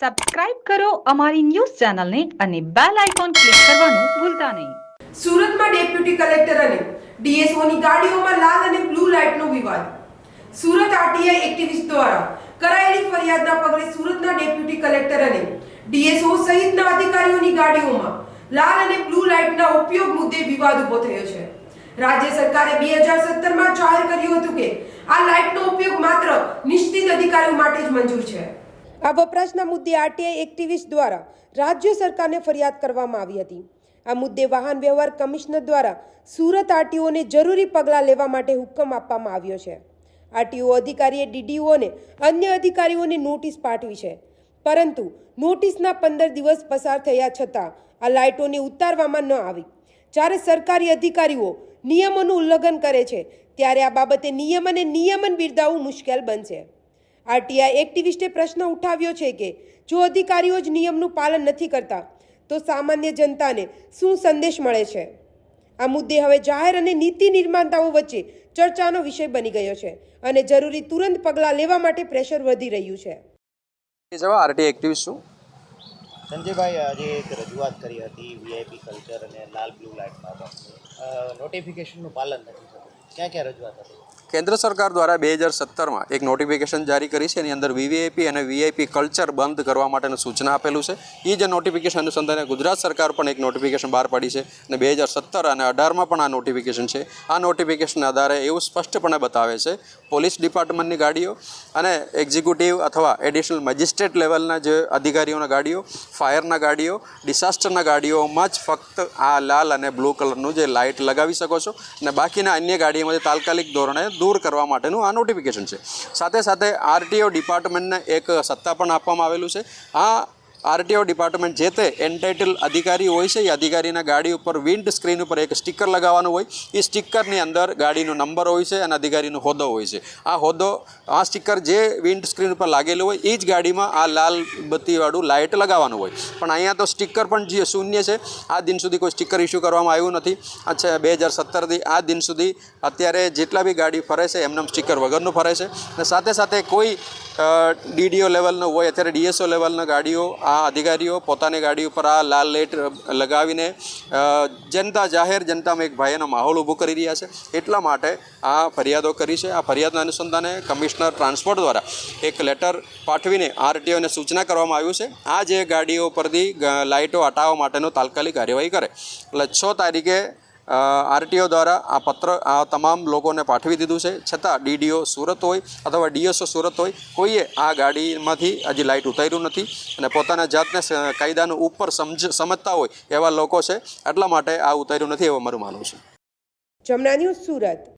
Subscribe કરો અમારી news ચેનલને અને બેલ આઇકોન ક્લિક કરવાનું ભૂલતા નહીં. સુરતમાં ડેપ્યુટી કલેક્ટર અને ડીએસઓની ગાડીઓમાં લાલ અને બ્લુ લાઇટનો વિવાદ. સુરત આરટીઆઈ એક્ટિવિસ્ટ દ્વારા કરાયેલી ફરિયાદના પગલે સુરતના ડેપ્યુટી કલેક્ટર અને ડીએસઓ સહિતના અધિકારીઓની ગાડીઓમાં લાલ અને બ્લુ લાઇટના ઉપયોગ મુદ્દે વિવાદ ઊભો થયો છે. રાજ્ય સરકારે બે હજાર સત્તરમાં જાહેર કર્યું હતું કે આ લાઇટનો ઉપયોગ માત્ર નિશ્ચિત અધિકારીઓ માટે જ મંજૂર છે. આ વપરાશના મુદ્દે આરટીઆઈ એક્ટિવિસ્ટ દ્વારા રાજ્ય સરકારને ફરિયાદ કરવામાં આવી હતી. આ મુદ્દે વાહન વ્યવહાર કમિશનર દ્વારા સુરત આરટીઓને જરૂરી પગલાં લેવા માટે હુકમ આપવામાં આવ્યો છે. આરટીઓ અધિકારીએ ડીડીઓને અન્ય અધિકારીઓને નોટિસ પાઠવી છે. પરંતુ નોટિસના પંદર દિવસ પસાર થયા છતાં આ લાઇટોને ઉતારવામાં ન આવી. જ્યારે સરકારી અધિકારીઓ નિયમોનું ઉલ્લંઘન કરે છે, ત્યારે આ બાબતે નિયમ અને નિયમન બિરદાવવું મુશ્કેલ બનશે. આરટીઆઈ એક્ટિવિસ્ટે પ્રશ્ન ઉઠાવ્યો છે કે જો અધિકારીઓ જ નિયમનું પાલન નથી કરતા તો સામાન્ય જનતાને શું સંદેશ મળે છે? આ મુદ્દે હવે જાહેર અને નીતિ નિર્માતાઓ વચ્ચે ચર્ચાનો વિષય બની ગયો છે અને જરૂરી તુરંત પગલાં લેવા માટે પ્રેશર વધી રહ્યું છે. જવા આરટી એક્ટિવિસ્ટ છું સંજયભાઈ આજે એક રજૂઆત કરી હતી વીઆઈપી કલ્ચર અને લાલ બ્લુ લાઇટ બાબતની નોટિફિકેશનનું પાલન નથી થતું. ક્યાં ક્યાં રજૂઆત હતી? કેન્દ્ર સરકાર દ્વારા બે હજાર સત્તરમાં એક નોટિફિકેશન જારી કરી છે. એની અંદર વીવીઆઈપી અને વીઆઈપી કલ્ચર બંધ કરવા માટેનું સૂચના આપેલું છે. એ જે નોટિફિકેશન અનુસંધાને ગુજરાત સરકાર પણ એક નોટિફિકેશન બહાર પાડી છે અને બે હજાર સત્તર અને અઢારમાં પણ આ નોટિફિકેશન છે. આ નોટિફિકેશન આધારે એવું સ્પષ્ટપણે બતાવે છે. પોલીસ ડિપાર્ટમેન્ટની ગાડીઓ અને એક્ઝિક્યુટિવ અથવા એડિશનલ મેજિસ્ટ્રેટ લેવલના જે અધિકારીઓના ગાડીઓ ફાયરના ગાડીઓ ડિઝાસ્ટરના ગાડીઓમાં જ ફક્ત આ લાલ અને બ્લુ કલરનું જે લાઇટ લગાવી શકો છો. અને બાકીના અન્ય ગાડીઓમાં તાત્કાલિક ધોરણે દૂર કરવા માટેનું આ નોટિફિકેશન છે. સાથે સાથે આરટીઓ ડિપાર્ટમેન્ટને એક સત્તા પણ આપવામાં આવેલું છે. આ આરટીઓ ડિપાર્ટમેન્ટ જે તે એન્ટાઇટલ અધિકારી હોય છે, એ અધિકારીના ગાડી ઉપર વિન્ડ સ્ક્રીન ઉપર એક સ્ટીકર લગાવવાનું હોય. એ સ્ટીકરની અંદર ગાડીનો નંબર હોય છે અને અધિકારીનો હોદ્દો હોય છે. આ હોદ્દો, આ સ્ટીકર જે વિન્ડ સ્ક્રીન ઉપર લાગેલું હોય એ જ ગાડીમાં આ લાલ બત્તીવાળું લાઇટ લગાવવાનું હોય. પણ અહીંયા તો સ્ટીકર પણ જે શૂન્ય છે. આ દિન સુધી કોઈ સ્ટીકર ઇસ્યુ કરવામાં આવ્યું નથી. અચ્છા, બે હજાર સત્તરથી આ દિન સુધી અત્યારે જેટલા બી ગાડી ફરે છે એમને સ્ટીકર વગરનું ફરે છે. અને સાથે સાથે કોઈ ડીડીઓ લેવલનો હોય, અત્યારે ડીએસઓ લેવલના ગાડીઓ આ અધિકારીઓ પોતાની ગાડી ઉપર આ લાલ લાઇટ લગાવીને જનતા જાહેર જનતામાં એક ભયનો માહોલ ઊભો કરી રહ્યા છે. એટલા માટે આ ફરિયાદો કરી છે. આ ફરિયાદના અનુસંધાને કમિશનર ટ્રાન્સપોર્ટ દ્વારા એક લેટર પાઠવીને આરટીઓને સૂચના કરવામાં આવ્યું છે. આ જે ગાડીઓ પરથી લાઇટો હટાવવા માટેનો તાત્કાલિક કાર્યવાહી કરે. એટલે છ તારીખે આરટીઓ દ્વારા આ પત્ર આ તમામ લોકોને પાઠવી દીધું છે. છતાં ડીડીઓ સુરત હોય અથવા ડીએસઓ સુરત હોય, કોઈએ આ ગાડીમાંથી હજી લાઇટ ઉતાર્યું નથી અને પોતાના જાતને કાયદાનું ઉપર સમજ, સમજતા હોય એવા લોકો છે. એટલા માટે આ ઉતાર્યું નથી એવું મારું માનવું છે. જમના ન્યૂઝ સુરત.